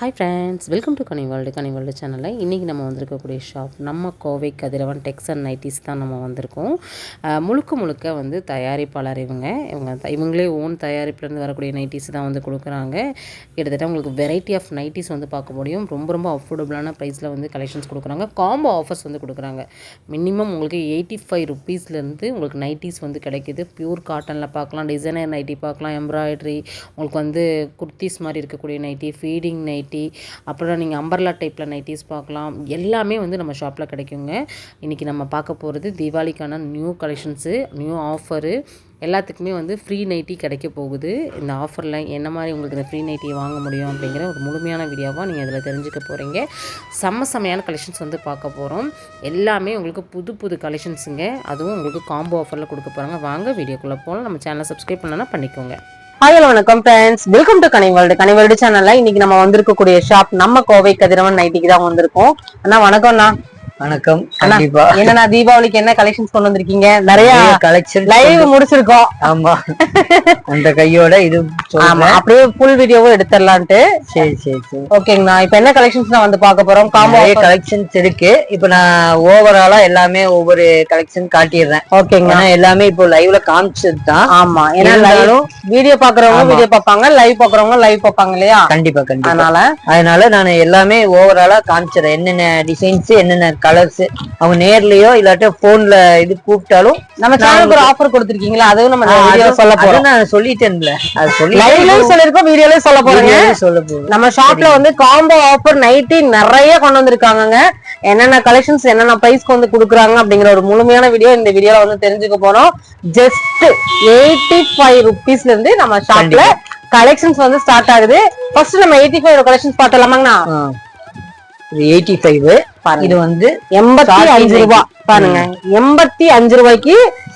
Hi friends welcome to Kani world Kani world சேனலில் இன்றைக்கி நம்ம வந்திருக்கக்கூடிய ஷாப் நம்ம Kovai Kathiravan tex and nighties தான் நம்ம வந்திருக்கோம். முழுக்க முழுக்க வந்து தயாரிப்பாளர் இவங்க. இவங்க இவங்களே ஓன் தயாரிப்புலேருந்து வரக்கூடிய நைட்டிஸ் தான் வந்து கொடுக்குறாங்க. கிட்டத்தட்ட உங்களுக்கு வெரைட்டி ஆஃப் நைட்டிஸ் வந்து பார்க்க முடியும். ரொம்ப ரொம்ப அஃபோர்டபுளான ப்ரைஸில் வந்து கலெக்ஷன்ஸ் கொடுக்குறாங்க. காம்போ ஆஃபர்ஸ் வந்து கொடுக்குறாங்க. மினிமம் உங்களுக்கு எயிட்டி ஃபைவ் ருப்பீஸ்லேருந்து உங்களுக்கு நைட்டிஸ் வந்து கிடைக்கிது. பியூர் காட்டனில் பார்க்கலாம் டிசைனர் நைட்டி பார்க்கலாம் எம்ப்ராய்டரி உங்களுக்கு வந்து குர்த்திஸ் மாதிரி இருக்கக்கூடிய நைட்டி ஃபீடிங் நைட்டி அப்புறம் நீங்கள் அம்பர்லா டைப்பில் நைட்டிஸ் பார்க்கலாம். எல்லாமே வந்து நம்ம ஷாப்பில் கிடைக்குங்க. இன்றைக்கி நம்ம பார்க்க போகிறது தீபாவளிக்கான நியூ கலெக்ஷன்ஸு நியூ ஆஃபரு எல்லாத்துக்குமே வந்து ஃப்ரீ நைட்டி கிடைக்க போகுது. இந்த ஆஃபரில் என்ன மாதிரி உங்களுக்கு இந்த ஃப்ரீ நைட்டியை வாங்க முடியும் அப்படிங்கிற ஒரு முழுமையான வீடியோவாக நீங்கள் இதில் தெரிஞ்சுக்க போகிறீங்க செம்ம செம்மையான கலெக்ஷன்ஸ் வந்து பார்க்க போகிறோம் எல்லாமே உங்களுக்கு புது புது கலெக்ஷன்ஸுங்க அதுவும் உங்களுக்கு காம்போ ஆஃபரில் கொடுக்க போகிறாங்க வாங்க வீடியோக்குள்ளே போகலாம் நம்ம சேனலை சப்ஸ்கிரைப் பண்ணனா பண்ணிக்கோங்க. ஹாய் ஹலோ வணக்கம் friends welcome to Kani world Kani world சேனல்ல இன்னைக்கு நம்ம வந்திருக்கக்கூடிய ஷாப் நம்ம கோவை கதிரவன் நைட்டிக்கு தான் வந்திருக்கோம். அண்ணா வணக்கம்ண்ணா. வணக்கம். கண்டிப்பா. என்னண்ணா தீபாவளிக்கு என்ன கலெக்ஷன்ஸ் கொண்டு வந்திருக்கீங்க? நிறைய கலெக்ஷன் லைவ் முடிச்சிருக்கோம். ஆமா. அந்த கையோட இது ஆமா அப்படியே ஃபுல் வீடியோவும் எடுத்துடலான்ட்டு. சரி சரி சரி. ஓகேங்கண்ணா இப்ப என்ன கலெக்ஷன்ஸ் நான் வந்து பார்க்க போறோம்? காம்போ கலெக்ஷன்ஸ் இருக்கு. இப்ப நான் ஓவராலா எல்லாமே ஒவ்வொரு கலெக்ஷன் காட்டிடுறேன். ஓகேங்கண்ணா எல்லாமே இப்போ லைவ்ல காமிச்சது தான் ஆமா ஏன்னா வீடியோ பாக்குறவங்க. வீடியோ பார்ப்பாங்க லைவ் பாக்குறவங்க லைவ் பார்ப்பாங்க இல்லையா? கண்டிப்பா கண்டிப்பா. அதனால அதனால நான் எல்லாமே ஓவராலா காமிச்சிடுறேன். என்னென்ன டிசைன்ஸ் என்னென்ன கலர்ஸ் அவங்க நேர்லயோ இல்லாட்ட போன்ல இது கூப்பிட்டாலும் நம்ம சேனலுக்கு ஒரு ஆஃபர் கொடுத்திருக்கீங்களா? அதுவும் நம்ம வீடியோ சொல்ல போறோம். நான் சொல்லிட்டேன்ல. அது சொல்லி லைவ்லயும் சொல்லிருக்கோம் வீடியோலயும் சொல்ல போறேங்க. சொல்ல போறேன் நம்ம ஷாப்ல வந்து காம்போ ஆஃபர் நைட்டி நிறைய கொண்டு வந்திருக்காங்கங்க. என்னென்ன கலெக்ஷன்ஸ் என்னென்ன பிரைஸ்க்கு வந்து கொடுக்குறாங்க அப்படிங்கிற ஒரு முழுமையான வீடியோ இந்த வீடியோல வந்து தெரிஞ்சுக்க போறோம். ஜஸ்ட் எயிட்டி ஃபைவ் ருபீஸ்ல இருந்து நம்ம ஷாப்ல கலெக்ஷன்ஸ் வந்து ஸ்டார்ட் ஆகுது. ஃபர்ஸ்ட் நம்ம எயிட்டி ஃபைவ் கலெக்ஷன்ஸ் பார்த்தலாமாங்கண்ணா எயிட்டி ஃபைவ். இது வந்து எண்பத்தி அஞ்சு. ரூபாய் பாருங்க. எண்பத்தி அஞ்சு ரூபாய்க்கு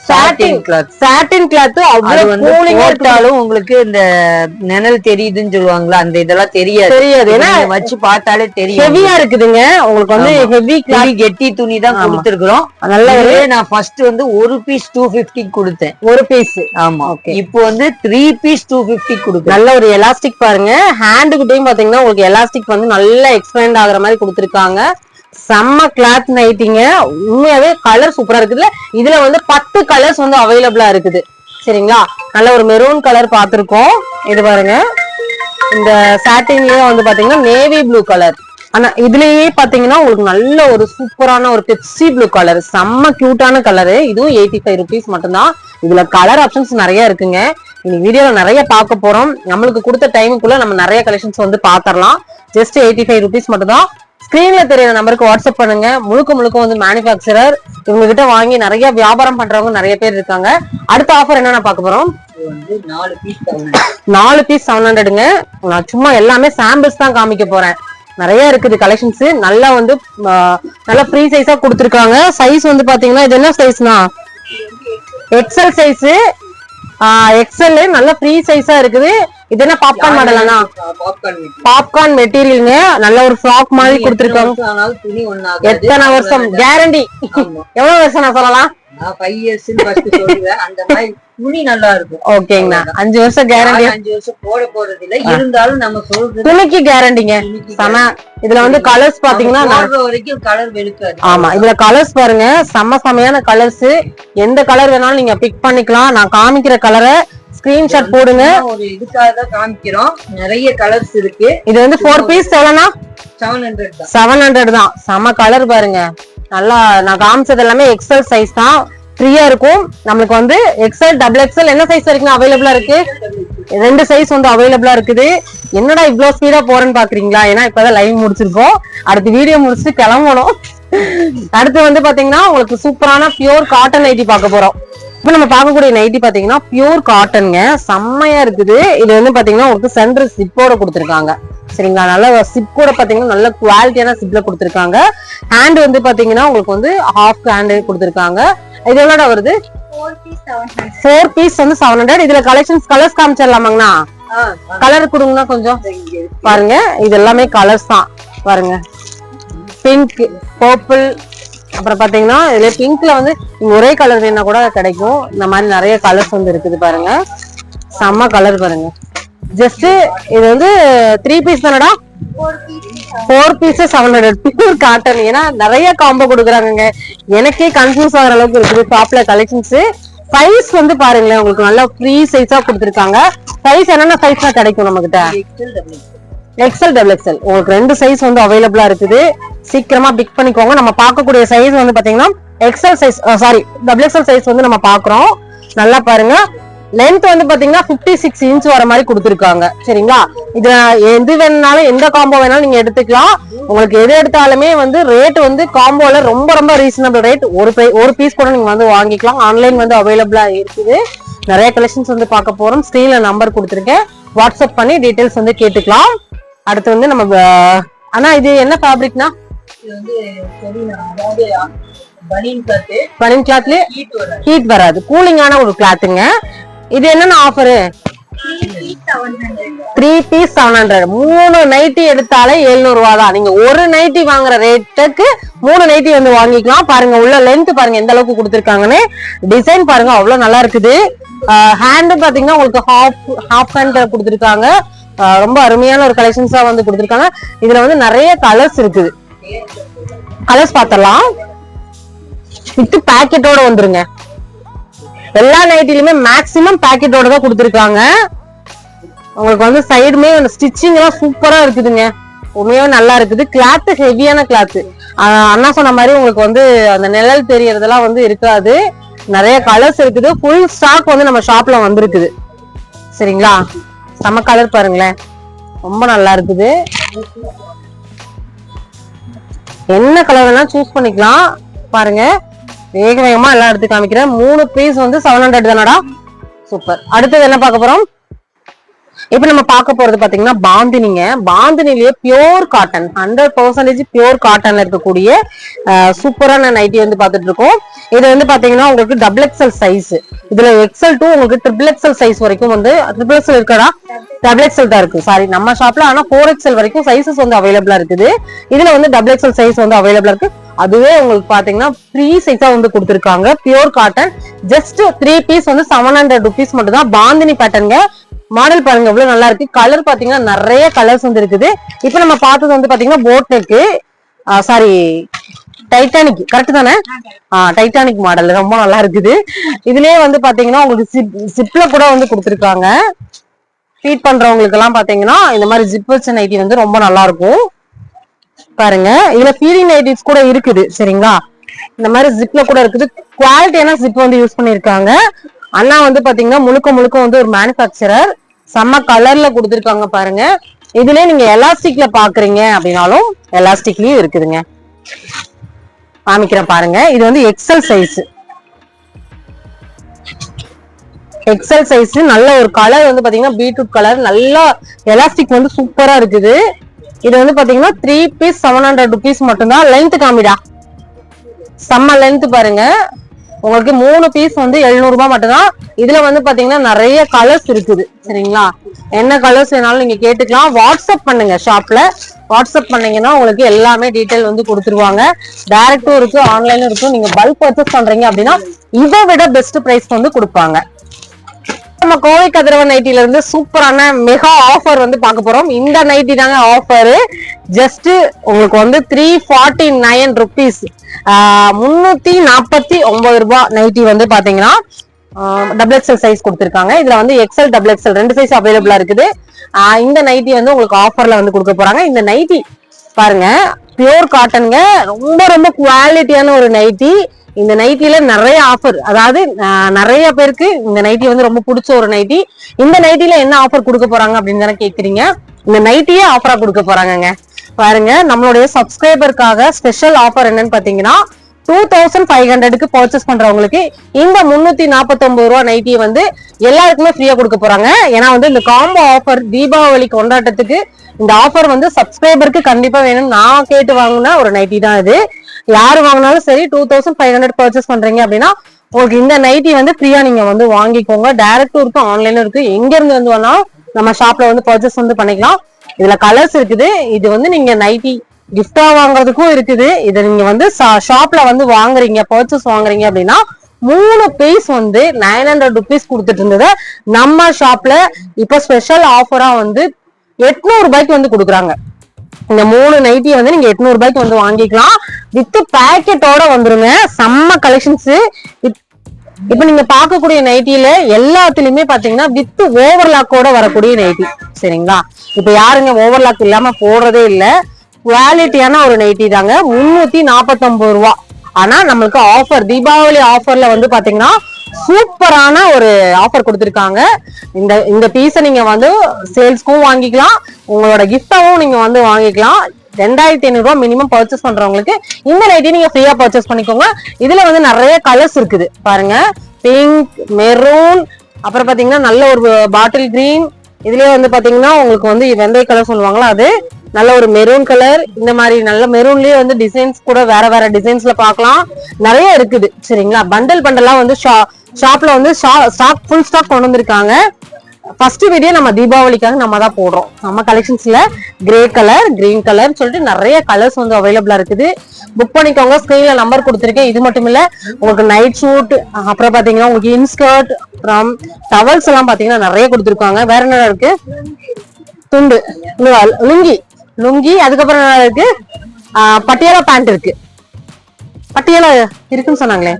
சாட்டின் கிளாத் சாட்டின் கிளாத் அவ்வளவு வந்து போட்டாலும் உங்களுக்கு இந்த நிழல் தெரியுதுன்னு சொல்லுவாங்களா? அந்த இதெல்லாம் தெரியாது. தெரியாது. ஏன்னா வச்சு பார்த்தாலே தெரியும். ஹெவியா இருக்குதுங்க. உங்களுக்கு வந்து. ஹெவி துணி கெட்டி துணி தான். கொடுத்துருக்குறோம். நல்ல நான் ஃபர்ஸ்ட் வந்து ஒரு பீஸ் டூ பிப்டி கொடுத்தேன். ஒரு பீஸ் ஆமா. Okay. இப்போ வந்து த்ரீ பீஸ் டூ பிப்டி கொடுக்குறேன் நல்ல ஒரு எலாஸ்டிக் பாருங்க. ஹேண்டு கிட்டயும் பாத்தீங்கன்னா உங்களுக்கு எலாஸ்டிக் வந்து நல்லா எக்ஸ்பேண்ட் ஆகுற மாதிரி கொடுத்துருக்காங்க. செம்ம கிளாத் நைட்டிங்க உண்மையாவே கலர் சூப்பரா இருக்குதுல இதுல வந்து பத்து கலர்ஸ் வந்து அவைலபிளா இருக்குது. சரிங்களா? நல்ல ஒரு மெரூன் கலர் பார்த்திருக்கோம். இது பாருங்க. இந்த சாட்டின்லயே வந்து பாத்தீங்கன்னா நேவி ப்ளூ கலர் ஆனா இதுலயே பாத்தீங்கன்னா உங்களுக்கு நல்ல ஒரு சூப்பரான ஒரு பெப்சி ப்ளூ கலர் செம்ம கியூட்டான கலரு இதுவும் எயிட்டி ஃபைவ் ருபீஸ் மட்டும்தான். இதுல கலர் ஆப்ஷன்ஸ் நிறைய இருக்குங்க. இன்னைக்கு வீடியோல நிறைய பார்க்க போறோம். நம்மளுக்கு கொடுத்த டைமுக்குள்ள நம்ம நிறைய கலெக்ஷன்ஸ் வந்து பாத்திரலாம் ஜஸ்ட் எயிட்டி ஃபைவ் ருபீஸ் மட்டும் தான் ஸ்கிரீன்ல தெரியுற நம்பருக்கு வாட்ஸ்அப் பண்ணுங்க. முழுக்க முழுக்க வந்து மேனுஃபேக்சரர் இவங்க கிட்ட வாங்கி நிறைய வியாபாரம் பண்றவங்க நிறைய பேர் இருக்காங்க. அடுத்த ஆஃபர் என்னென்ன பார்க்க போறோம்? நாலு பீஸ் செவன் ஹண்ட்ரடுங்க நான் சும்மா எல்லாமே சாம்பிள்ஸ் தான் காமிக்க போறேன். நிறைய இருக்குது கலெக்ஷன்ஸ் நல்லா வந்து நல்லா ஃப்ரீ சைஸா கொடுத்துருக்காங்க. சைஸ் வந்து பாத்தீங்கன்னா இது என்ன சைஸ்னா எக்ஸல் சைஸ் எக்ஸல் நல்ல ஃப்ரீ சைஸா இருக்குது. இது என்ன பாப்கார்ன் மாடலானா பாப்கார்ன் பாப்கார்ன் மெட்டீரியலுங்க நல்ல ஒரு ஃப்ராக் மாதிரி கொடுத்துருக்காங்க. எத்தனை வருஷம்? கேரண்டி. எவ்வளவு வருஷம் நான் சொல்லலாம் துணி நல்லா இருக்கும். ஓகேங்கண்ணா. அஞ்சு வருஷம் கேரண்டி அஞ்சு வருஷம் போட போறது இல்ல இருந்தாலும் நம்ம சொல்றது துணிக்கு கேரண்டிங்க செம. இதுல வந்து கலர்ஸ் பாத்தீங்கன்னா வரைக்கும் கலர் வெளுக்காது. ஆமா. இதுல கலர்ஸ் பாருங்க. செம்ம செமையான கலர்ஸ் எந்த கலர் வேணாலும் நீங்க பிக் பண்ணிக்கலாம். நான் காமிக்கிற கலரை ஸ்கிரீன்ஷாட் போடுங்க. ஒரு இதுக்காக தான் காமிக்கிறோம். நிறைய கலர்ஸ் இருக்கு. இது வந்து ஃபோர் பீஸ் எவ்வளோனா செவன் ஹண்ட்ரட் தான். செவன் ஹண்ட்ரட் தான். செம கலர் பாருங்க. நல்லா நான் காமிச்சது எல்லாமே எக்ஸல் சைஸ் தான். ஃப்ரீயா இருக்கும். நம்மளுக்கு வந்து எக்ஸல் டபுள் எக்ஸல் என்ன சைஸ் வரைக்கும் அவைலபிளா இருக்கு? ரெண்டு சைஸ் வந்து அவைலபிளா இருக்குது. என்னடா இவ்ளோ ஸ்பீடா போறேன்னு பாக்குறீங்களா? ஏன்னா இப்பதான் லைவ் முடிச்சிருக்கோம். அடுத்து வீடியோ முடிச்சுட்டு கிளம்பணும். அடுத்து வந்து பாத்தீங்கன்னா உங்களுக்கு சூப்பரான பியூர் காட்டன் நைட்டி பார்க்க போறோம். இப்ப நம்ம பார்க்கக்கூடிய நைட்டி பாத்தீங்கன்னா பியூர் காட்டனுங்க செம்மையா இருக்குது. இது வந்து பாத்தீங்கன்னா உங்களுக்கு சென்டர் சிப்போட கொடுத்துருக்காங்க. சரிங்களா? நல்ல சிப் கூட பாத்தீங்கன்னா நல்ல குவாலிட்டியான சிப்ல கொடுத்துருக்காங்க. ஹேண்ட் வந்து பாத்தீங்கன்னா உங்களுக்கு வந்து ஹாஃப் ஹேண்ட் கொடுத்துருக்காங்க. இது எவ்வளோட வருது? ஃபோர் பீஸ் வந்து செவன் ஹண்ட்ரட் இதுல கலெக்ஷன்ஸ் கலர்ஸ் காமிச்சிடலாமாங்கண்ணா? கலர் கொடுங்கண்ணா கொஞ்சம். பாருங்க. இது எல்லாமே கலர்ஸ் தான். பாருங்க. பிங்க் பர்பிள் அப்புறம் பாத்தீங்கன்னா இதுல பிங்க்ல வந்து ஒரே கலர் வேணா கூட கிடைக்கும். இந்த மாதிரி நிறைய கலர்ஸ் வந்து இருக்குது பாருங்க. செம்ம கலர் பாருங்க. ஜஸ்ட் இது வந்து த்ரீ பீஸ் தானடா? Four piece seven hundred pure cotton ஏன்னா நிறைய காம்போ கொடுக்குறாங்க எனக்கே கன்ஃபியூஸ் ஆகிற அளவுக்கு இருக்குது டாப்ல கலெக்ஷன்ஸ் சைஸ் வந்து பாருங்களேன் உங்களுக்கு நல்லா ஃப்ரீ சைஸா கொடுத்துருக்காங்க. சைஸ் என்னென்ன சைஸ்ல கிடைக்கும் நம்மகிட்ட? எக்ஸல் டபுள் எக்ஸல் உங்களுக்கு ரெண்டு சைஸ் வந்து அவைலபிளா இருக்குது. சீக்கிரமா பிக் பண்ணிக்கோங்க. நம்ம பார்க்கக்கூடிய சைஸ் வந்து பாத்தீங்கன்னா XL size sorry double XL size வந்து நம்ம பாக்குறோம் நல்லா பாருங்க. லென்த் வந்து பாத்தீங்கன்னா 56 சிக்ஸ் இன்ச் வர மாதிரி கொடுத்துருக்காங்க. சரிங்களா? இதுல எது வேணாலும் எந்த காம்போ வேணாலும் நீங்க எடுத்துக்கலாம். உங்களுக்கு எது எடுத்தாலுமே வந்து ரேட் வந்து காம்போல ரொம்ப ரொம்ப ரீசனபிள் ரேட் ஒரு ஒரு பீஸ் கூட நீங்க வந்து வாங்கிக்கலாம். ஆன்லைன் வந்து அவைலபிளா இருக்குது. நிறைய கலெக்ஷன்ஸ் வந்து பார்க்க போறோம். ஸ்கிரீன்ல நம்பர் கொடுத்துருக்கேன். வாட்ஸ்அப் பண்ணி டீடைல்ஸ் வந்து கேட்டுக்கலாம். அடுத்து வந்து நம்ம அண்ணா இது என்ன ஃபேப்ரிக்னா பனின் கிளாத்ல ஹீட் வர ஹீட் வராது. கூலிங்கான ஒரு கிளாத்துங்க இது என்னென்ன offer three piece seven hundred மூணு நைட்டி எடுத்தாலே 700 ரூபா தான். நீங்க ஒரு நைட்டி வாங்குற ரேட்டுக்கு மூணு நைட்டி வந்து வாங்கிக்கலாம். பாருங்க உள்ள லென்த் பாருங்க எந்த அளவுக்கு கொடுத்துருக்காங்கன்னு. டிசைன் பாருங்க அவ்வளவு நல்லா இருக்குது. ஹேண்டு பாத்தீங்கன்னா உங்களுக்கு ஹாஃப் ஹாஃப் ஹேண்ட் கொடுத்துருக்காங்க. ரொம்ப அருமையான ஒரு கலெக்ஷன்ஸா வந்து கொடுத்துருக்காங்க. இதுல வந்து நிறைய கலர்ஸ் இருக்குது. கலர்ஸ் பார்த்தலாம் வித்து பேக்கெட்டோட வந்துருங்க. எல்லா நைட்டிலுமே மேக்ஸிமம் பேக்கெட்டோட தான் கொடுத்துருக்காங்க. உங்களுக்கு வந்து சைடுமே ஸ்டிச்சிங் எல்லாம் சூப்பரா இருக்குதுங்க. உண்மையாவே நல்லா இருக்குது. கிளாத்து ஹெவியான கிளாத்து அண்ணா சொன்ன மாதிரி உங்களுக்கு வந்து அந்த நிழல் தெரியறதெல்லாம் வந்து இருக்காது. நிறைய கலர்ஸ் இருக்குது. ஃபுல் ஸ்டாக் வந்து நம்ம ஷாப்ல வந்திருக்குது. சரிங்களா? செம கலர் பாருங்களேன். ரொம்ப நல்லா இருக்குது. என்ன கலர் வேணா சூஸ் பண்ணிக்கலாம். பாருங்க. வேக வேகமா எல்லாம் எடுத்து காமிக்கிறேன். மூணு பீஸ் வந்து செவன் ஹண்ட்ரட் தானடா? சூப்பர் அடுத்தது என்ன பார்க்க போறோம்? இப்ப நம்ம பார்க்க போறது பாத்தீங்கன்னா பாந்தினிங்க. பாந்தினிலேயே pure cotton hundred percentage pure காட்டன்ல இருக்கக்கூடிய சூப்பரான நைட்டி வந்து பார்த்துட்டு இருக்கோம். இது வந்து பாத்தீங்கன்னா உங்களுக்கு டபுள் எக்ஸல் சைஸ் இதுல எக்ஸல் டூ உங்களுக்கு ட்ரிபிள் எக்ஸல் சைஸ் வரைக்கும் வந்து ட்ரிபிள் எக்ஸல் இருக்கடா? டபுள் எக்ஸல் தான் இருக்கு. சாரி நம்ம ஷாப்ல ஆனா ஃபோர் எக்ஸல் வரைக்கும் சைஸஸ் வந்து அவைலபிளா இருக்குது. இதுல வந்து டபுள் எக்ஸல் சைஸ் வந்து அவைலபிளா இருக்கு. அதுவே உங்களுக்கு பாத்தீங்கன்னா த்ரீ சைஸா வந்து கொடுத்துருக்காங்க. Pure cotton just three piece வந்து செவன் ஹண்ட்ரட் ருபீஸ் மட்டும் தான் பாந்தினி பேட்டர்ங்க மாடல் பாருங்க எவ்வளவு நல்லா இருக்கு. கலர் பாத்தீங்கன்னா நிறைய கலர்ஸ் வந்து இருக்குது. இப்போ நம்ம பார்த்தது வந்து பாத்தீங்கன்னா boat neck sorry Titanic correct தானே? ஆ டைட்டானிக் மாடல் ரொம்ப நல்லா இருக்குது. இதுலயே வந்து பாத்தீங்கன்னா உங்களுக்கு சிப்ல கூட வந்து கொடுத்துருக்காங்க. ஃபீட் பண்றவங்களுக்கு எல்லாம் பாத்தீங்கன்னா இந்த மாதிரி ஜிப் வச்ச நைட்டி வந்து ரொம்ப நல்லா இருக்கும். பாருங்க. இதுல ஃபீலிங் நைட்டிஸ் கூட இருக்குது சரிங்களா? இந்த மாதிரி ஜிப்ல கூட இருக்குது. குவாலிட்டியான ஜிப் வந்து யூஸ் பண்ணிருக்காங்க அண்ணா வந்து பாத்தீங்கன்னா முழுக்க முழுக்க வந்து ஒரு மேனுபேக்சரர் செம்ம கலர்ல கொடுத்துருக்காங்க பாருங்க. இதுல நீங்க எலாஸ்டிக்ல பாக்குறீங்க அப்படின்னாலும் எலாஸ்டிக்லயும் இருக்குதுங்க. காமிக்கிறேன் பாருங்க. இது வந்து எக்ஸல் சைஸ் எக்ஸல் சைஸ் நல்ல ஒரு கலர் வந்து பாத்தீங்கன்னா பீட்ரூட் கலர் நல்லா எலாஸ்டிக் வந்து சூப்பரா இருக்குது. இது வந்து பாத்தீங்கன்னா three piece seven hundred rupees மட்டும்தான். லென்த் காமிடா. செம்ம லென்த் பாருங்க. உங்களுக்கு மூணு பீஸ் வந்து எழுநூறுபா மட்டும்தான். இதுல வந்து பாத்தீங்கன்னா நிறைய கலர்ஸ் இருக்குது. சரிங்களா? என்ன கலர்ஸ் வேணாலும் நீங்க கேட்டுக்கலாம். வாட்ஸ்அப் பண்ணுங்க ஷாப்ல வாட்ஸ்அப் பண்ணீங்கன்னா உங்களுக்கு எல்லாமே டீட்டெயில் வந்து கொடுத்துருவாங்க. டைரக்டும் இருக்கு ஆன்லைனும் இருக்கு. நீங்க பல்க் பர்ச்சேஸ் பண்றீங்க அப்படின்னா இதை விட பெஸ்ட் பிரைஸ் வந்து கொடுப்பாங்க. நம்ம கோவை கதிரவன் நைட்டில இருந்து சூப்பரான மெகா ஆஃபர் வந்து பார்க்க போறோம். இந்த நைட்டி தாங்க ஆஃபர் ஜஸ்ட் உங்களுக்கு வந்து த்ரீ ஃபார்ட்டி நைன் ருபீஸ் முன்னூத்தி நாற்பத்தி ஒன்பது ரூபாய் நைட்டி வந்து பாத்தீங்கன்னா டபுள் எக்ஸல் சைஸ் கொடுத்துருக்காங்க. இதுல வந்து எக்ஸல் டபுள் எக்ஸல் ரெண்டு சைஸ் அவைலபிளா இருக்குது. இந்த நைட்டி வந்து உங்களுக்கு ஆஃபர்ல வந்து கொடுக்க போறாங்க. இந்த நைட்டி பாருங்க பியூர் காட்டனுங்க ரொம்ப ரொம்ப குவாலிட்டியான ஒரு நைட்டி இந்த நைட்டில நிறைய ஆஃபர் அதாவது நிறைய பேருக்கு இந்த நைட்டி வந்து ரொம்ப பிடிச்ச ஒரு நைட்டி இந்த நைட்டில என்ன ஆஃபர் கொடுக்க போறாங்க அப்படின்னு தானே கேக்குறீங்க. இந்த நைட்டியே ஆஃபரா கொடுக்க போறாங்கங்க. பாருங்க நம்மளுடைய சப்ஸ்கிரைபருக்காக ஸ்பெஷல் ஆஃபர் என்னன்னு பாத்தீங்கன்னா டூ தௌசண்ட் ஃபைவ் ஹண்ட்ரடுக்கு பர்ச்சேஸ் பண்றவங்களுக்கு இந்த முன்னூத்தி நாற்பத்தொன்பது ரூபா நைட்டியை வந்து எல்லாருக்குமே ஃப்ரீயா கொடுக்க போறாங்க. ஏன்னா வந்து இந்த காம்போ ஆஃபர் தீபாவளி கொண்டாட்டத்துக்கு இந்த ஆஃபர் வந்து சப்ஸ்கிரைபருக்கு கண்டிப்பா வேணும் நான் கேட்டு வாங்கின ஒரு நைட்டி தான் இது. யார் வாங்கினாலும் சரி two thousand five hundred purchase பண்றீங்க அப்படின்னா உங்களுக்கு இந்த நைட்டி வந்து ஃப்ரீயா நீங்க வந்து வாங்கிக்கோங்க. டேரக்டும் இருக்கு ஆன்லைனும் இருக்கு. எங்க இருந்து வந்து வேணாலும் நம்ம ஷாப்ல வந்து பர்ச்சேஸ் வந்து பண்ணிக்கலாம். இதுல கலர்ஸ் இருக்குது. இது வந்து நீங்க நைட்டி கிஃப்டா வாங்குறதுக்கும் இருக்குது. இதை நீங்க வந்து ஷாப்ல வந்து வாங்குறீங்க பர்ச்சேஸ் வாங்குறீங்க அப்படின்னா மூணு பீஸ் வந்து நைன் ஹண்ட்ரட் ருபீஸ் கொடுத்துட்டு இருந்தது நம்ம ஷாப்ல இப்ப ஸ்பெஷல் ஆஃபரா வந்து எட்நூறு ரூபாய்க்கு வந்து கொடுக்குறாங்க. இந்த மூணு நைட்டி வந்து நீங்க எட்நூறு ரூபாய்க்கு வந்து வாங்கிக்கலாம். வித் பேக்கெட்டோட வந்துருங்க. செம்ம கலெக்ஷன்ஸ் இப்ப நீங்க பார்க்கக்கூடிய நைட்டில எல்லாத்துலயுமே பாத்தீங்கன்னா வித் ஓவர்லாக்கோட வரக்கூடிய நைட்டி சரிங்களா? இப்ப யாருங்க ஓவர்லாக் இல்லாம போடுறதே இல்ல. குவாலிட்டியான ஒரு நைட்டி தாங்க. முன்னூத்தி நாப்பத்தொன்பது ரூபா. ஆனா நம்மளுக்கு ஆஃபர் தீபாவளி ஆஃபர்ல வந்து பாத்தீங்கன்னா சூப்பரான ஒரு ஆஃபர் கொடுத்துருக்காங்க. இந்த இந்த பீஸை நீங்கள் வந்து சேல்ஸ்க்கும் வாங்கிக்கலாம். உங்களோட கிஃப்டாகவும் நீங்கள் வந்து வாங்கிக்கலாம். ரெண்டாயிரத்தி ஐநூறுரூவா மினிமம் பர்ச்சேஸ் பண்ணுறவங்களுக்கு இந்த நைட்டி நீங்கள் ஃப்ரீயாக பர்ச்சேஸ் பண்ணிக்கோங்க. இதில் வந்து நிறைய கலர்ஸ் இருக்குது. பாருங்க. பிங்க் மெரூன் அப்புறம் பார்த்தீங்கன்னா நல்ல ஒரு பாட்டில் கிரீன் இதுலேயே வந்து பார்த்தீங்கன்னா உங்களுக்கு வந்து வெந்தய கலர் சொல்லுவாங்களா அது? நல்ல ஒரு மெரூன் கலர் இந்த மாதிரி நல்ல மெரூன்லயே வந்து டிசைன்ஸ் கூட வேற வேற டிசைன்ஸ்ல பார்க்கலாம். நிறைய இருக்குது. சரிங்களா? பண்டல் பண்டலா வந்து ஷாப்ல வந்து ஸ்டாக் ஃபுல் ஸ்டாக் கொண்டு வந்திருக்காங்க. ஃபர்ஸ்ட் வீடியோ நம்ம தீபாவளிக்காக நம்ம தான் போடுறோம். நம்ம கலெக்ஷன்ஸ்ல கிரே கலர் கிரீன் கலர் சொல்லிட்டு நிறைய கலர்ஸ் வந்து அவைலபிளா இருக்குது. புக் பண்ணிக்கோங்க. ஸ்கிரீன்ல நம்பர் கொடுத்துருக்கேன். இது மட்டும் இல்ல உங்களுக்கு நைட் ஷூட் அப்புறம் பாத்தீங்கன்னா உங்களுக்கு இன்ஸ்கர்ட் அப்புறம் டவல்ஸ் எல்லாம் பாத்தீங்கன்னா நிறைய கொடுத்துருக்காங்க. வேற என்ன இருக்கு? துண்டு லுங்கி. லுங்கி அதுக்கப்புறம் என்ன இருக்கு? பட்டியாலா பேண்ட் இருக்கு. பட்டியாலா இருக்குன்னு சொன்னாங்களே.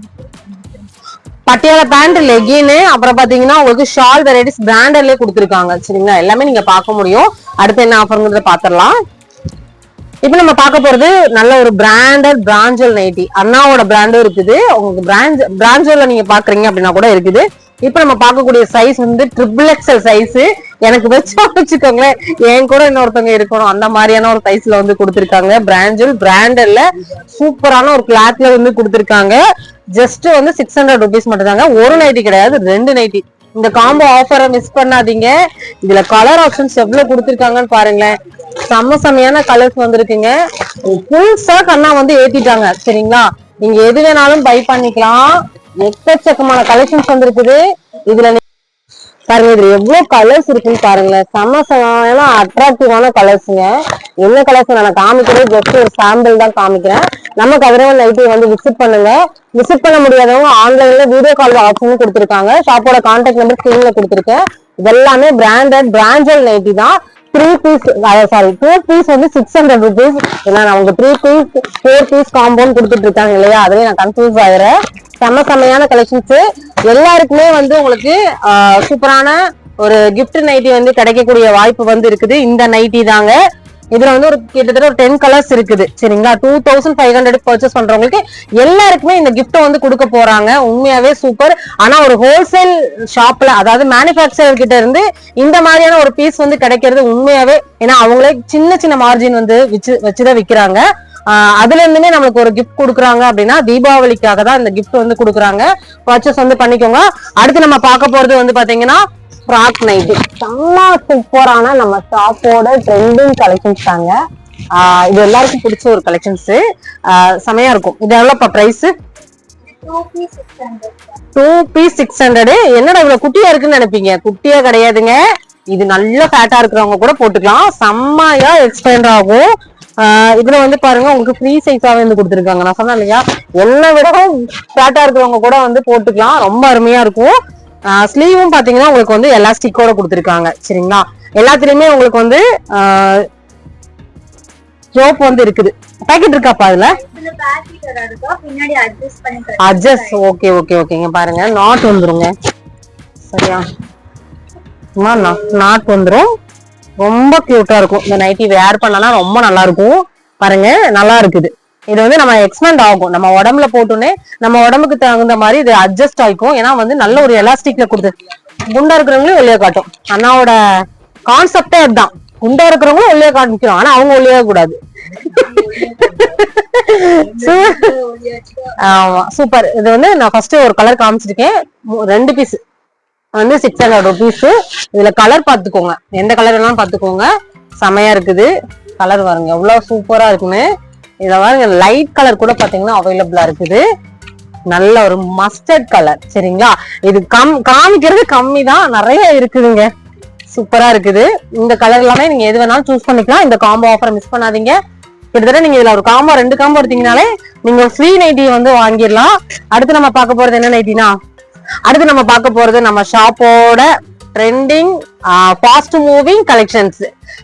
பட்டியாலா பேண்ட் லெகின்னு அப்புறம் பாத்தீங்கன்னா உங்களுக்கு ஷால் வெரைட்டிஸ் பிராண்டட்லயே கொடுத்துருக்காங்க. சரிங்களா? எல்லாமே நீங்க பார்க்க முடியும். அடுத்து என்ன ஆஃபர்ங்கிறத பாத்திரலாம். இப்போ நம்ம பார்க்க போறது நல்ல ஒரு பிராண்டட் பிராஞ்சல் நைட்டி அண்ணாவோட பிராண்டும் இருக்குது. உங்களுக்கு பிராஞ்ச் பிராஞ்சல்ல நீங்க பாக்குறீங்க அப்படின்னா கூட இருக்குது. இப்ப நம்ம பார்க்கக்கூடிய சைஸ் வந்து ட்ரிபிள் எக்ஸல் சைஸ் எனக்கு வச்சா வச்சுக்கோங்களேன். என் கூட இன்னொருத்தவங்க இருக்கணும். அந்த மாதிரியான ஒரு சைஸ்ல வந்து கொடுத்துருக்காங்க. பிராஞ்சல் பிராண்டட்ல சூப்பரான ஒரு கிளாத்ல வந்து கொடுத்துருக்காங்க. ஜஸ்ட் வந்து சிக்ஸ் ஹண்ட்ரட் ருபீஸ் மட்டும் தாங்க. ஒரு நைட்டி கிடையாது ரெண்டு நைட்டி இந்த காம்போ ஆஃபரை மிஸ் பண்ணாதீங்க. இதுல கலர் ஆப்ஷன்ஸ் எவ்வளவு கொடுத்துருக்காங்கன்னு பாருங்களேன். செம்ம செம்மையான கலர்ஸ் வந்திருக்குங்க. ஃபுல் ஸ்டாக் அண்ணா வந்து ஏத்திட்டாங்க. சரிங்களா? நீங்க எது வேணாலும் பை பண்ணிக்கலாம். எக்கச்சக்கமான கலெக்ஷன்ஸ் வந்திருக்குது. இதுல பாருங்க இதுல எவ்வளவு கலர்ஸ் இருக்குன்னு பாருங்களேன். சமசமான அட்ராக்டிவான கலர்ஸ்ங்க என்ன கலர்ஸ் நான் காமிக்கிறது ஜஸ்ட் ஒரு சாம்பிள் தான் காமிக்கிறேன். நம்ம கதிரவன் நைட்டு வந்து விசிட் பண்ணுங்க. விசிட் பண்ண முடியாதவங்க ஆன்லைன்ல வீடியோ கால் ஆப்ஷனும் கொடுத்துருக்காங்க. ஷாப்போட கான்டாக்ட் நம்பர் ஸ்கிரீன்ல கொடுத்துருக்கேன். இதெல்லாமே பிராண்டட் பிராண்டல் நைட்டி தான். Three piece sorry two piece வந்து சிக்ஸ் ஹண்ட்ரட் ருபீஸ் ஏன்னா அவங்க three piece four piece compound கொடுத்துட்டு இருக்காங்க இல்லையா? அதுவே நான் கன்ஃபியூஸ் ஆயிடுறேன். செம்ம செம்மையான கலெக்ஷன்ஸ் எல்லாருக்குமே வந்து உங்களுக்கு சூப்பரான ஒரு கிஃப்ட் நைட்டி வந்து கிடைக்கக்கூடிய வாய்ப்பு வந்து இருக்குது. இந்த நைட்டி தாங்க. இதுல வந்து ஒரு கிட்டத்தட்ட ஒரு டென் கலர்ஸ் இருக்குது. சரிங்களா? Two thousand five hundred purchase பண்றவங்களுக்கு எல்லாருக்குமே இந்த கிஃப்ட் வந்து கொடுக்க போறாங்க. உண்மையாவே சூப்பர் ஆனா ஒரு ஹோல்சேல் ஷாப்ல அதாவது மேனுபேக்சரர் கிட்ட இருந்து இந்த மாதிரியான ஒரு பீஸ் வந்து கிடைக்கிறது உண்மையாவே ஏன்னா அவங்களே சின்ன சின்ன மார்ஜின் வந்து வச்சு வச்சுதான் விக்கிறாங்க. அதுல இருந்துமே நம்மளுக்கு ஒரு கிஃப்ட் கொடுக்குறாங்க அப்படின்னா தீபாவளிக்காக தான் இந்த கிஃப்ட் வந்து கொடுக்குறாங்க. பர்ச்சேஸ் வந்து பண்ணிக்கோங்க. அடுத்து நம்ம பார்க்க போறது வந்து பாத்தீங்கன்னா ஃப்ராக் நைட்டி செம்ம சூப்பரான நம்ம ஷாப்போட ட்ரெண்டிங் கலெக்ஷன்ஸ் தாங்க. ஆஹ் இது எல்லாருக்கும் பிடிச்ச ஒரு கலெக்ஷன்ஸ் செமையா இருக்கும். இது எவ்வளோப்பா price two piece six hundred என்னடா இவ்வளவு குட்டியா இருக்குன்னு நினைப்பீங்க? குட்டியா கிடையாதுங்க. இது நல்ல ஃபேட்டா இருக்கிறவங்க கூட போட்டுக்கலாம். செம்மையா எக்ஸ்பேண்ட் ஆகும். இதுல வந்து பாருங்க உங்களுக்கு ஃப்ரீ சைஸாவே வந்து கொடுத்துருக்காங்க. நான் சொன்னேன் இல்லையா? என்னை விட ஃபேட்டா இருக்கிறவங்க கூட வந்து போட்டுக்கலாம். ரொம்ப அருமையா இருக்கும். ஸ்லீவும் பாத்தீங்கன்னா உங்களுக்கு வந்து எலாஸ்டிக்கோட கொடுத்துருக்காங்க. சரிங்களா? எல்லாத்துலயுமே உங்களுக்கு வந்து ஜோப் வந்து இருக்குது. பேக்கெட் இருக்காப்பா அதுல? அட்ஜஸ்ட் ஓகே ஓகே ஓகேங்க பாருங்க. நாட் வந்துருங்க. சரியா? நாட் வந்துரும். ரொம்ப கியூட்டா இருக்கும். இந்த நைட்டி வேர் பண்ணனா ரொம்ப நல்லா இருக்கும். பாருங்க நல்லா இருக்குது. இது வந்து நம்ம எக்ஸ்பெண்ட் ஆகும். நம்ம உடம்புல போட்டோன்னே நம்ம உடம்புக்கு தகுந்த மாதிரி இது அட்ஜஸ்ட் ஆயிக்கும். ஏன்னா வந்து நல்ல ஒரு எலாஸ்டிக்ல கொடுத்து குண்டா இருக்கிறவங்களும் வெளியே காட்டும். அண்ணாவோட கான்செப்டே அதுதான். குண்டா இருக்கிறவங்களும் வெளியே காமிக்கிறோம். ஆனா அவங்க வெளியே கூடாது ஆமா சூப்பர் இது வந்து நான் ஃபர்ஸ்ட் ஒரு கலர் காமிச்சிருக்கேன். ரெண்டு பீஸ் வந்து சிக்ஸ் ஹண்ட்ரட் ருபீஸ் இதுல கலர் பாத்துக்கோங்க எந்த கலர் வேணாலும் பாத்துக்கோங்க செமையா இருக்குது. கலர் பாருங்க. எவ்வளவு சூப்பரா இருக்குன்னு. இதுல பாருங்க லைட் கலர் கூட பாத்தீங்கன்னா அவைலபிளா இருக்குது. நல்ல ஒரு மஸ்டர்ட் கலர் சரிங்களா? இது கம் காமிக்கிறது கம்மி தான் நிறைய இருக்குதுங்க. சூப்பரா இருக்குது. இந்த கலர் எல்லாமே நீங்க எது வேணாலும் சூஸ் பண்ணிக்கலாம். இந்த காம்போ ஆஃபர் மிஸ் பண்ணாதீங்க. கிட்டத்தட்ட நீங்க இதுல ஒரு காம்போ ரெண்டு காம்போ எடுத்தீங்கனாலே நீங்க ஃப்ரீ நைட்டி வந்து வாங்கிடலாம். அடுத்து நம்ம பார்க்க போறது என்ன நைட்டினா அடுத்து நம்ம பார்க்க போறது நம்ம ஷாப்போட ட்ரெண்டிங் ஃபாஸ்ட் மூவிங் கலெக்ஷன்ஸ்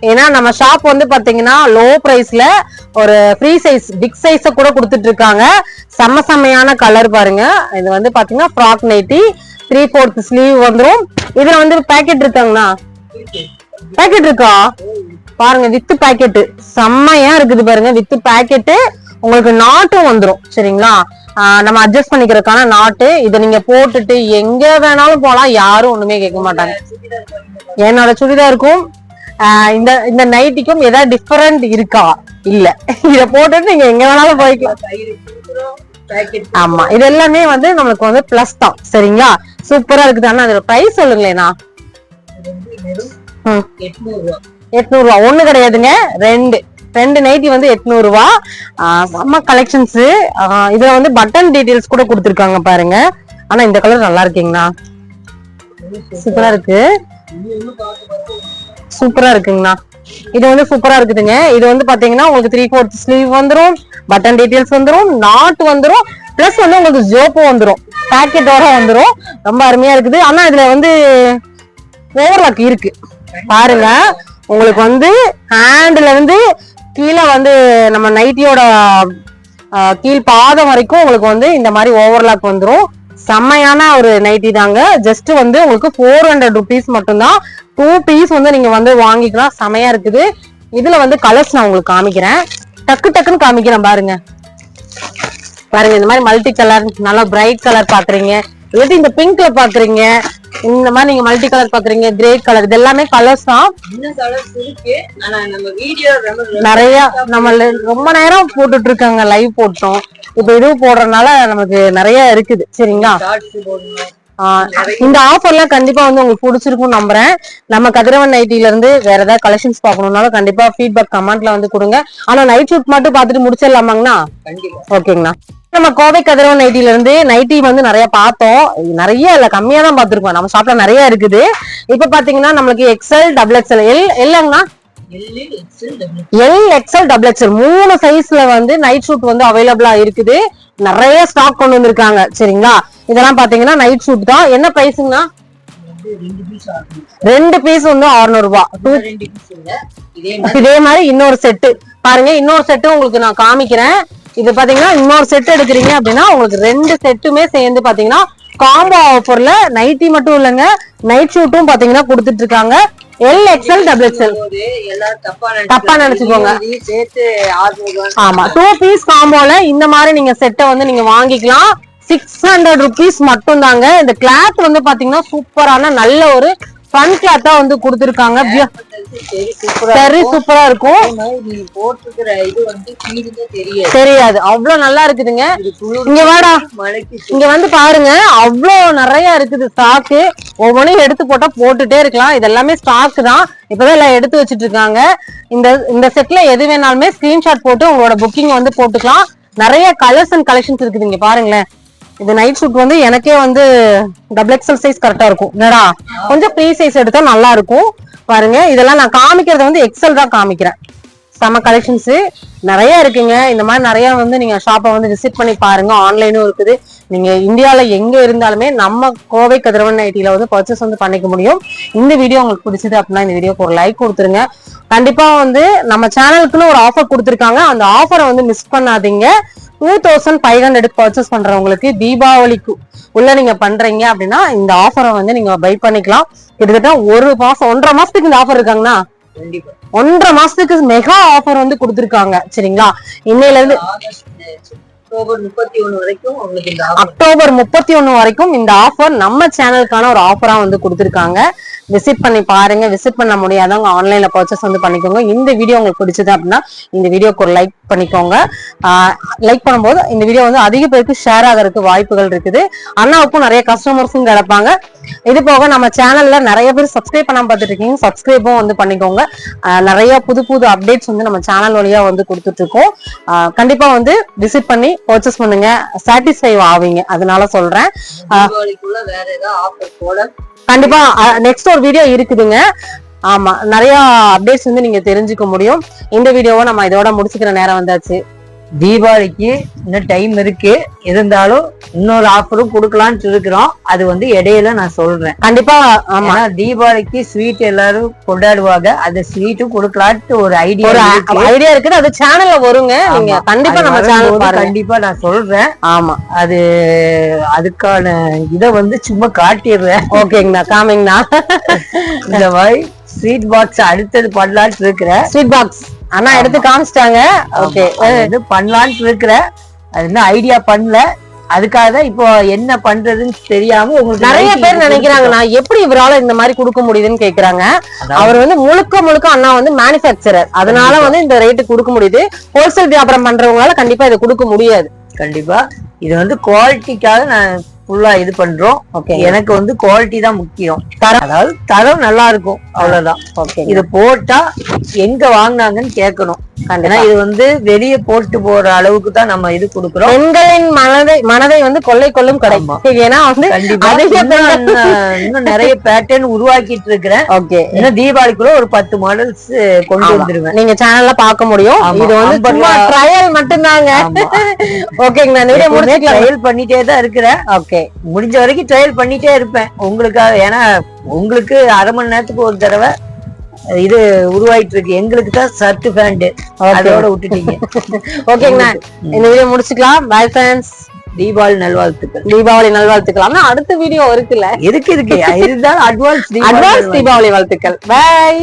ஏன்னா நம்ம ஷாப் வந்து பாத்தீங்கன்னா லோ பிரைஸ்ல ஒரு ஃப்ரீ சைஸ் பிக் சைஸ கூட கொடுத்துட்டு இருக்காங்க செம்ம செம்மையான கலர் பாருங்க. இது வந்து பாத்தீங்கன்னா frock nighty three fourth sleeve வந்துடும் இதுல வந்து பேக்கெட் இருக்காங்கண்ணா பேக்கெட் இருக்கா? பாருங்க வித்து பேக்கெட்டு செம்மையா இருக்குது பாருங்க வித்து பேக்கெட்டு உங்களுக்கு நாட்டும் வந்துடும் சரிங்களா? நம்ம அட்ஜஸ்ட் பண்ணிக்கிறதுக்கான நாட்டு இதை நீங்க போட்டுட்டு எங்க வேணாலும் போலாம். யாரும் ஒண்ணுமே கேட்க மாட்டாங்க. என்னோட சுடிதாருக்கும் இந்த இந்த நைட்டிக்கும் ஏதாவது டிஃபரெண்ட் இருக்கா? இல்ல. இத போட்டுட்டு நீங்க எங்க வேணாலும் போய்க்கலாம். ஆமா இது எல்லாமே வந்து நம்மளுக்கு வந்து பிளஸ் தான். சரிங்களா? சூப்பரா இருக்குது. ஆனா அதோட பிரைஸ் சொல்லுங்களேண்ணா. எட்நூறு ரூபா. ஒண்ணு கிடையாதுங்க. ரெண்டு. ரெண்டு நைட்டி வந்து எட்நூறுவா செம்ம கலெக்ஷன்ஸ் இதுல வந்து பட்டன் டீட்டெயில்ஸ் கூட கொடுத்துருக்காங்க பாருங்க. ஆனா இந்த கலர் நல்லா இருக்கீங்கண்ணா. சூப்பரா இருக்கு. சூப்பரா இருக்குங்கண்ணா. இது வந்து சூப்பரா இருக்குதுங்க. இது வந்து பாத்தீங்கன்னா உங்களுக்கு த்ரீ ஃபோர்த் ஸ்லீவ் வந்துரும் பட்டன் டீடைல்ஸ் வந்துரும் நாட் வந்துரும் பிளஸ் வந்து உங்களுக்கு ஜோப்பு வந்துரும். பேக்கெட்டோட வந்துரும். ரொம்ப அருமையா இருக்குது. ஆனா இதுல வந்து ஓவர்லாக் இருக்கு. பாருங்க. உங்களுக்கு வந்து ஹேண்ட்ல இருந்து கீழே வந்து நம்ம நைட்டியோட கீழ் பாதம் வரைக்கும் உங்களுக்கு வந்து இந்த மாதிரி ஓவர்லாக் வந்துடும் செம்மையான ஒரு நைட்டி தாங்க. ஜஸ்ட் வந்து உங்களுக்கு ஃபோர் ஹண்ட்ரட் ருபீஸ் மட்டும்தான். டூ பீஸ் வந்து நீங்க வந்து வாங்கிக்கலாம். செமையா இருக்குது. இதுல வந்து கலர்ஸ் நான் உங்களுக்கு காமிக்கிறேன். டக்கு டக்குன்னு காமிக்கிறேன் பாருங்க. பாருங்க இந்த மாதிரி மல்டி கலர் நல்லா பிரைட் கலர் பாக்குறீங்க. இல்லாட்டி இந்த பிங்க்ல பாக்குறீங்க? இந்த மாதிரி நீங்க மல்டி கலர் பாக்குறீங்க கிரே கலர் இது எல்லாமே கலர்ஸ் தான் நிறைய நம்ம ரொம்ப நேரம் போட்டுட்டு இருக்காங்க லைவ் போட்டோம். இப்ப இது போடுறதுனால நமக்கு நிறைய இருக்குது. சரிங்களா? இந்த ஆஃபர்லாம் கண்டிப்பா வந்து உங்களுக்கு பிடிச்சிருக்கும் நம்புறேன். நம்ம கதிரவன் நைட்டில இருந்து வேற ஏதாவது கலெக்ஷன்ஸ் பார்க்கணும்னாலும் கண்டிப்பா ஃபீட்பேக் கமெண்ட்ல வந்து கொடுங்க. ஆனா நைட் ஷூட் மட்டும் பார்த்துட்டு முடிச்சிடலாமாங்கண்ணா? ஓகேங்கண்ணா. நம்ம கோவை கதிரவன் நைட்டில இருந்து நைட்டி வந்து நிறைய பார்த்தோம். நிறைய இல்ல கம்மியா தான் பார்த்திருக்கோம். நம்ம ஷாப்ல நிறைய இருக்குது. இப்ப பாத்தீங்கன்னா நம்மளுக்கு எக்ஸ்எல் டபுள் எக்ஸ்எல் எல் இல்லங்கண்ணா எல் எக்ஸ்எல் டபுள் எக்ஸ்எல் மூணு சைஸ்ல வந்து நைட் ஷூட் வந்து அவைலபிளா இருக்குது. நிறைய ஸ்டாக் கொண்டு வந்திருக்காங்க. சரிங்களா? இதெல்லாம் பாத்தீங்கன்னா நைட் ஷூட் தான். என்ன பிரைஸுங்கண்ணா ரெண்டு பீஸ் வந்து 600 ரூபாய் இதே மாதிரி. இன்னொரு செட்டு பாருங்க இன்னொரு செட்டு உங்களுக்கு நான் காமிக்கிறேன். இது பாத்தீங்கன்னா இன்னொரு செட் எடுக்கிறீங்க அப்படின்னா உங்களுக்கு ரெண்டு செட்டுமே சேர்ந்து பாத்தீங்கன்னா காம்போ ஆஃபர்ல நைட்டி மட்டும் இல்லைங்க நைட் ஷூட்டும் பாத்தீங்கன்னா கொடுத்துட்டு இருக்காங்க. எல் எக்ஸ்எல் டபுள் எக்ஸ்எல் தப்பா நினைச்சுக்கோங்க. ஆமா டூ பீஸ் காம்போல இந்த மாதிரி நீங்க செட்டை வந்து நீங்க வாங்கிக்கலாம். சிக்ஸ் ஹண்ட்ரட் ருபீஸ் மட்டும் தாங்க இந்த கிளாத் வந்து பாத்தீங்கன்னா சூப்பரான நல்ல ஒரு ஃபன் கிளாத்தா வந்து கொடுத்துருக்காங்க. சரி சூப்பரா இருக்கும். தெரியாது. அவ்வளவு நல்லா இருக்குதுங்க. இங்க வாடா. இங்க வந்து பாருங்க அவ்வளோ நிறைய இருக்குது ஸ்டாக்கு ஒவ்வொன்றையும் எடுத்து போட்டா போட்டுட்டே இருக்கலாம். இது எல்லாமே ஸ்டாக் தான். இப்பதான் எல்லாம் எடுத்து வச்சிட்டு இருக்காங்க. இந்த இந்த செட்ல எது வேணாலுமே ஸ்கிரீன்ஷாட் போட்டு உங்களோட புக்கிங் வந்து போட்டுக்கலாம். நிறைய கலர்ஸ் அண்ட் கலெக்ஷன்ஸ் இருக்குது இங்க பாருங்களேன். இது நைட் ஷூட் வந்து எனக்கே வந்து டபுள் எக்ஸல் சைஸ் கரெக்டா இருக்கும். என்னடா? கொஞ்சம் ஃப்ரீ சைஸ் எடுத்தா நல்லா இருக்கும். பாருங்க இதெல்லாம் நான் காமிக்கிறது வந்து எக்ஸல் தான் காமிக்கிறேன். செம கலெக்ஷன்ஸ் நிறைய இருக்குங்க. இந்த மாதிரி நிறைய வந்து நீங்க ஷாப்பை வந்து விசிட் பண்ணி பாருங்க. ஆன்லைனும் இருக்குது. நீங்க இந்தியாவில எங்க இருந்தாலுமே நம்ம கோவை கதிரவன் ஐடியில வந்து பர்ச்சேஸ் வந்து பண்ணிக்க முடியும். இந்த வீடியோ உங்களுக்கு பிடிச்சது அப்படின்னா இந்த வீடியோக்கு ஒரு லைக் கொடுத்துருங்க. கண்டிப்பா வந்து நம்ம சேனலுக்குன்னு ஒரு ஆஃபர் கொடுத்துருக்காங்க. அந்த ஆஃபரை வந்து மிஸ் பண்ணாதீங்க. Two thousand five hundred purchase பண்றவங்களுக்கு தீபாவளிக்கு உள்ள நீங்க பண்றீங்க அப்படின்னா இந்த ஆஃபரை வந்து நீங்க பை பண்ணிக்கலாம். கிட்டத்தட்ட ஒரு மாசம் ஒன்றரை மாசத்துக்கு இந்த ஆஃபர் இருக்காங்கண்ணா? கண்டிப்பா. ஒன்றரை மாசத்துக்கு மெகா ஆஃபர் வந்து கொடுத்துருக்காங்க. சரிங்களா? இன்னையில இருந்து அக்டோபர் முப்பத்தி ஒண்ணு வரைக்கும் உங்களுக்கு இந்த அக்டோபர் முப்பத்தி ஒண்ணு வரைக்கும் இந்த ஆஃபர் நம்ம சேனலுக்கான ஒரு ஆஃபரா வந்து கொடுத்துருக்காங்க. விசிட் பண்ணி பாருங்க. விசிட் பண்ண முடியாதவங்க ஆன்லைன்ல பர்ச்சேஸ் வந்து பண்ணிக்கோங்க. இந்த வீடியோ உங்களுக்கு பிடிச்சது அப்படின்னா இந்த வீடியோக்கு ஒரு லைக் பண்ணிக்கோங்க. லைக் பண்ணும்போது இந்த வீடியோ வந்து அதிக பேருக்கு ஷேர் ஆகிறதுக்கு வாய்ப்புகள் இருக்குது. அண்ணாவுக்கும் நிறைய கஸ்டமர்ஸும் கிடப்பாங்க. இது போக நம்ம சேனல்ல நிறைய பேர் சப்ஸ்கிரைப் பண்ணாம பார்த்துட்டு இருக்கீங்க சப்ஸ்கிரைபும் வந்து பண்ணிக்கோங்க. நிறைய புது புது அப்டேட்ஸ் வந்து நம்ம சேனல் வழியா வந்து கொடுத்துட்டு இருக்கோம் கண்டிப்பா வந்து விசிட் பண்ணி பர்ச்சேஸ் பண்ணுங்க. சாட்டிஸ்ஃபை ஆவீங்க. அதனால சொல்றேன். கண்டிப்பா நெக்ஸ்ட் ஒரு வீடியோ இருக்குதுங்க. ஆமா நிறைய அப்டேட்ஸ் வந்து நீங்க தெரிஞ்சுக்க முடியும். இந்த வீடியோவை நம்ம இதோட முடிச்சுக்கிற நேரம் வந்தாச்சு. தீபாவளிக்கு இன்னும் டைம் இருக்கு. இருந்தாலும் இன்னொரு ஆஃபரும் கொடுக்கலாம்னு இருக்கிறோம் அது வந்து இடையில நான் சொல்றேன். கண்டிப்பா ஆமா. தீபாவளிக்கு ஸ்வீட் எல்லாரும் கொண்டாடுவாங்க. அந்த ஸ்வீட்டும் கொடுக்கலான்ட்டு ஒரு ஐடியா ஐடியா இருக்குது. அது சேனல்ல வருங்க. நீங்க. கண்டிப்பா நம்ம சேனல் கண்டிப்பா நான் சொல்றேன். ஆமா. அது அதுக்கான இத வந்து சும்மா காட்டிடுறேன். ஓகேங்கண்ணா காமிங்கண்ணா. இந்த மாதிரி ஸ்வீட் பாக்ஸ் அடுத்தது பண்ணலான்ட்டு இருக்கிறேன் ஸ்வீட் பாக்ஸ் அண்ணா எடுத்து காமிச்சிட்டாங்க. ஓகே வந்து பண்ணலான்ட்டு இருக்கிறேன் அது இன்னும் ஐடியா பண்ணல. அதுக்காக தான் இப்போ என்ன பண்றதுன்னு தெரியாம உங்களுக்கு நிறைய பேர் இது நினைக்கிறாங்கண்ணா எப்படி இவரால இந்த மாதிரி கொடுக்க முடியுதுன்னு கேக்குறாங்க. அவர் வந்து முழுக்க முழுக்க அண்ணா வந்து மேனுபேக்சரர் அதனால வந்து இந்த ரேட்டு கொடுக்க முடியுது. ஹோல்சேல் வியாபாரம் பண்றவங்களால கண்டிப்பா இதை கொடுக்க முடியாது. கண்டிப்பா. இது வந்து குவாலிட்டிக்காக நான் ஃபுல்லா இது பண்றோம். ஓகே எனக்கு வந்து குவாலிட்டி தான் முக்கியம். தரம் அதாவது தரம் நல்லா இருக்கும். அவ்வளவுதான். ஓகே இது போட்டா எங்க வாங்குனாங்கன்னு கேட்கணும். ஏன்னா இது வந்து வெளியே போட்டு போற அளவுக்கு தான் நம்ம இது கொடுக்குறோம். பெண்களின் மனதை மனதை வந்து கொள்ளை கொள்ளும் கடை. ஆமா. ஏன்னா வந்து இன்னும் நான் நிறைய பேட்டர்ன் உருவாக்கிட்டு இருக்கிறேன். ஓகே. இன்னும் தீபாவளிக்குள்ள ஒரு பத்து மாடல்ஸ் கொண்டு. வந்துருவேன். நீங்க சேனல்ல பார்க்க முடியும். இது வந்து. ட்ரையல் மட்டும்தாங்க. ஆமா. ஓகேங்கண்ணா நீங்க முடிச்சுக்கலாம். ட்ரையல் பண்ணிட்டே தான் இருக்கிறேன். ஓகே. முடிஞ்ச வரைக்கும் ட்ரையல் பண்ணிட்டே இருப்பேன். உங்களுக்காக ஏன்னா உங்களுக்கு அரை மணி நேரத்துக்கு ஒரு தடவை இது உருவாயிட்டு இருக்கு எங்களுக்கு தான் சர்ட் பேண்ட் அதோட விட்டுட்டீங்க. ஓகேங்கண்ணா இந்த வீடியோ முடிச்சுக்கலாம். பை ஃப்ரெண்ட்ஸ் தீபாவளி நல்வாழ்த்துக்கள். தீபாவளி நல்வாழ்த்துக்கலாம். ஆனா அடுத்த வீடியோ இருக்குல்ல? இருக்கு இருக்கு. இதுதான் அட்வான்ஸ் அட்வான்ஸ் தீபாவளி வாழ்த்துக்கள். பை